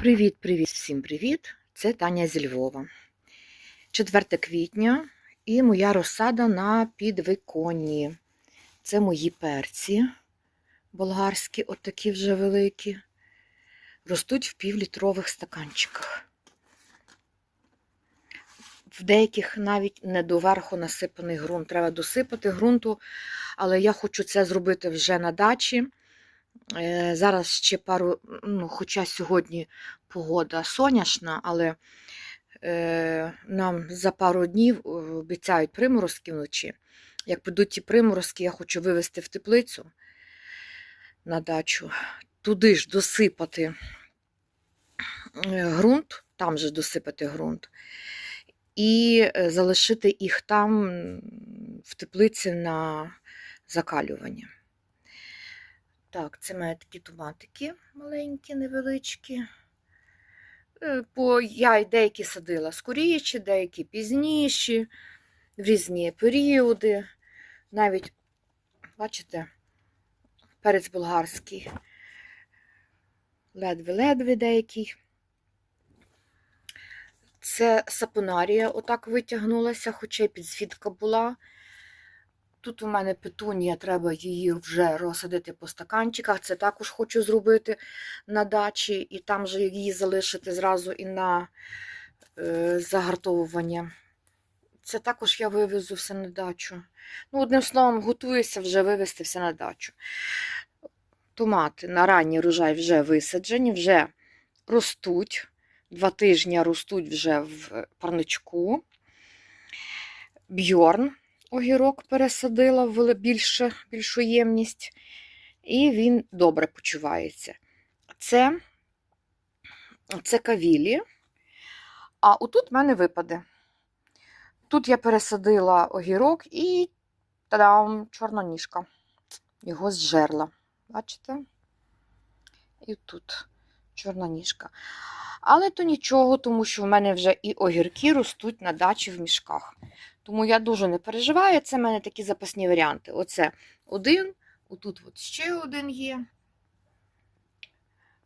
Привіт-привіт, всім привіт! Це Таня зі Львова. 4 квітня і моя розсада на підвиконні. Це мої перці болгарські, от такі вже великі. Ростуть в півлітрових стаканчиках. В деяких навіть не доверху насипаний ґрунт. Треба досипати ґрунту, але я хочу це зробити вже на дачі. Е, Зараз ще пару, ну, хоча сьогодні погода сонячна, але е, нам за пару днів е, обіцяють приморозки вночі. Як прийдуть ті приморозки, я хочу вивезти в теплицю на дачу, туди ж досипати е, ґрунт, там же досипати ґрунт, і залишити їх там в теплиці на закалювання. Так, це має такі томатики маленькі, невеличкі. Е, По я й деякі садила скоріші, деякі пізніші, в різні періоди. Навіть, бачите, перець болгарський, ледве-ледве деякий. Це сапонарія отак витягнулася, хоча й підсвітка була. Тут у мене петунія, треба її вже розсадити по стаканчиках. Це також хочу зробити на дачі, і там же її залишити зразу і на е, загартовування. Це також я вивезу все на дачу. Ну, одним словом, готуюся вже вивезти все на дачу. Томати на ранній рожай вже висаджені, вже ростуть. Два тижні ростуть вже в парничку. Бьорн огірок пересадила в більше, більшу ємність, і він добре почувається. Це, це кавілі, а отут в мене випаде. Тут я пересадила огірок і та-дам, чорна ніжка. Його зжерла. Бачите? І тут чорна ніжка. Але то нічого, тому що в мене вже і огірки ростуть на дачі в мішках. Тому я дуже не переживаю. Це в мене такі запасні варіанти. Оце один, отут от ще один є.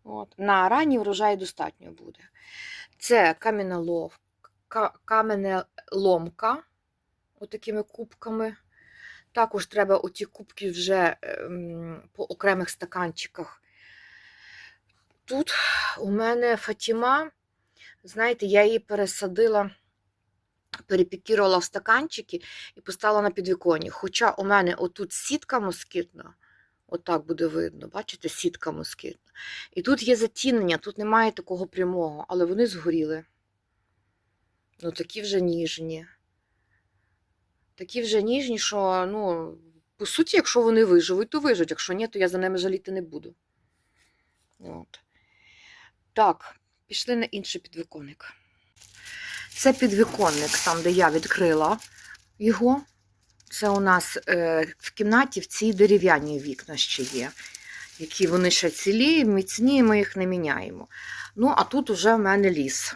От. На ранній врожай достатньо буде. Це каменолов, ка- каменеломка, отакими кубками. Також треба оті кубки вже ем, по окремих стаканчиках. Тут у мене Фатіма, знаєте, я її пересадила перепікірувала в стаканчики і поставила на підвіконні. Хоча у мене отут сітка москітна, отак буде видно, бачите, сітка москітна. І тут є затінення, тут немає такого прямого, але вони згоріли. Ну, такі вже ніжні. Такі вже ніжні, що, ну, по суті, якщо вони виживуть, то виживуть. Якщо ні, то я за ними жаліти не буду. От. Так, пішли на інший підвіконник. Це підвіконник, там, де я відкрила його. Це у нас е, в кімнаті в цій дерев'яні вікна ще є, які вони ще цілі, міцні, ми їх не міняємо. Ну, а тут вже в мене ліс.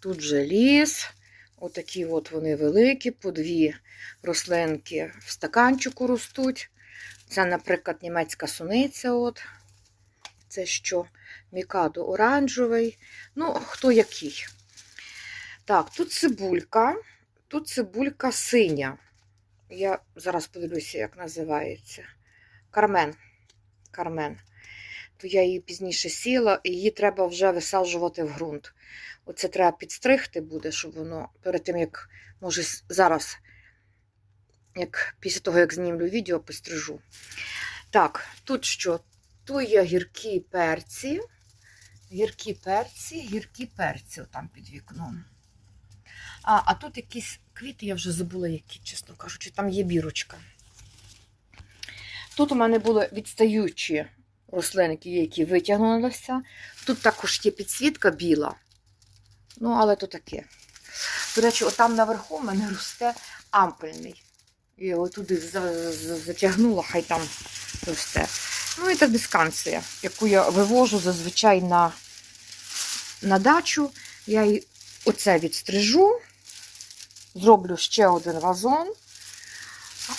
Тут вже ліс. Отакі от вони великі, по дві рослинки в стаканчику ростуть. Це, наприклад, німецька суниця. От. Це що? Мікадо оранжевий. Ну, хто який. Так, тут цибулька, тут цибулька синя. Я зараз подивлюся, як називається. Кармен. Кармен. То я її пізніше сіла, і її треба вже висаджувати в ґрунт. Оце треба підстригти буде, щоб воно перед тим, як, може, зараз, як після того, як знімлю відео, пострижу. Так, тут що? Тут є гіркі перці. Гіркі перці, гіркі перці, отам під вікном. А, а тут якісь квіти, я вже забула, які, чесно кажучи, там є бірочка. Тут у мене були відстаючі рослинки, які витягнулися. Тут також є підсвітка біла. Ну, але то таке. До речі, отам наверху в мене росте ампельний. Я його туди за- за- затягнула, хай там росте. Ну, і та дисканція, яку я вивожу зазвичай на, на дачу. Я її оце відстрижу, зроблю ще один вазон,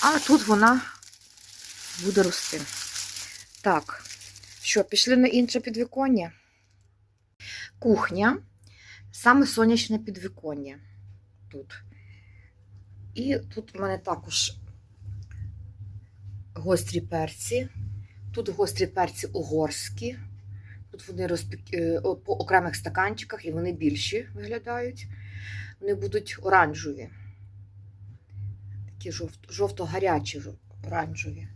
а тут вона буде рости. Так, що, пішли на інше підвіконня? кухня, саме сонячне підвіконня тут. І тут в мене також гострі перці. Тут гострі перці угорські. Тут вони розпік... е, по окремих стаканчиках і вони більші виглядають. Вони будуть оранжеві. Такі жовто-гарячі оранжеві.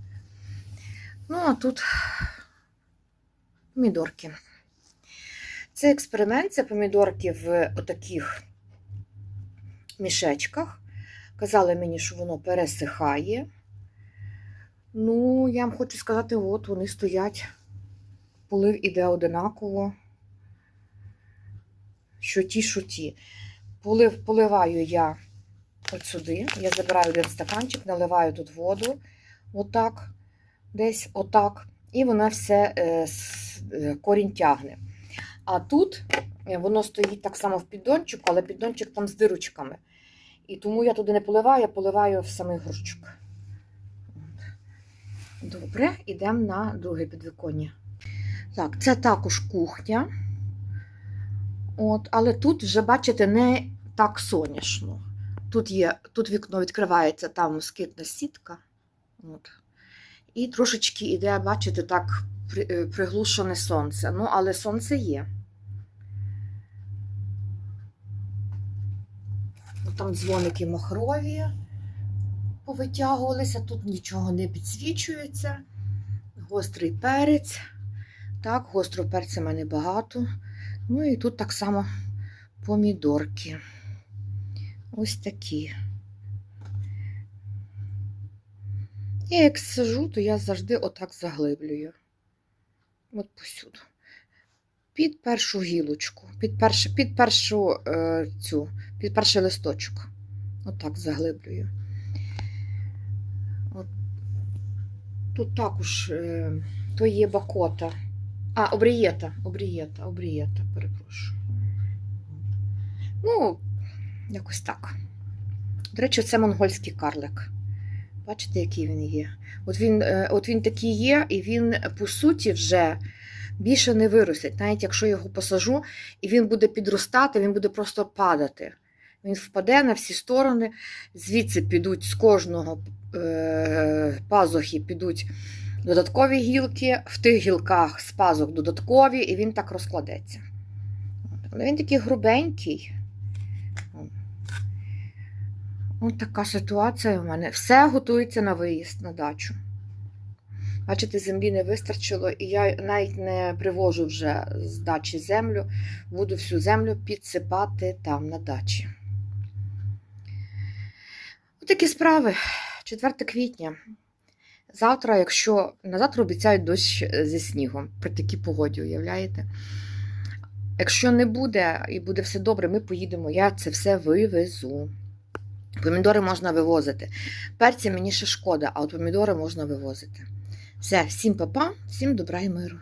Ну, а тут помідорки. Це експеримент, це помідорки в отаких мішечках. Казали мені, що воно пересихає. Ну, я вам хочу сказати, от вони стоять. Полив іде одинаково. Що ті, що ті. Полив, поливаю я от сюди. Я забираю один стаканчик, наливаю тут воду. Отак. Десь отак. І вона все е, е, корінь тягне. А тут е, воно стоїть так само в піддончику, але піддончик там з дирочками. І тому я туди не поливаю, я поливаю в самий горщик. Добре, йдемо на друге підвіконня. Так, це також кухня. От, але тут вже, бачите, не так сонячно. Тут, є, тут вікно відкривається, там москітна сітка. От. І трошечки іде, бачите, так е, приглушене сонце. Ну, але сонце є. Там дзвоники махрові повитягувалися, тут нічого не підсвічується. Гострий перець. Так, гострого перця в мене багато. Ну і тут так само помідорки. Ось такі. Я як сижу, то я завжди отак заглиблюю. От посюди. Під першу гілочку, під, перше, під першу е, цю, під перший листочок. Отак заглиблюю. От. Тут також е, то є бакота. А, обрієта, обрієта, обрієта, перепрошую. Ну, якось так. До речі, це монгольський карлик. Бачите, який він є? От він, е, от він такий є, і він, по суті, вже більше не виростить. Навіть якщо його посажу, і він буде підростати, він буде просто падати. Він впаде на всі сторони, звідси підуть з кожного е, пазухи підуть додаткові гілки, в тих гілках з пазух додаткові, і він так розкладеться. Але він такий грубенький. Ось така ситуація у мене. Все готується на виїзд на дачу. Бачите, землі не вистачило, і я навіть не привожу вже з дачі землю, буду всю землю підсипати там на дачі. Отакі справи. 4 квітня. Завтра, якщо на завтра обіцяють дощ зі снігом при такій погоді, уявляєте? Якщо не буде і буде все добре, ми поїдемо, я це все вивезу. Помідори можна вивозити. Перці мені ще шкода, а от помідори можна вивозити. Все, всім па-па, всім добра і миру.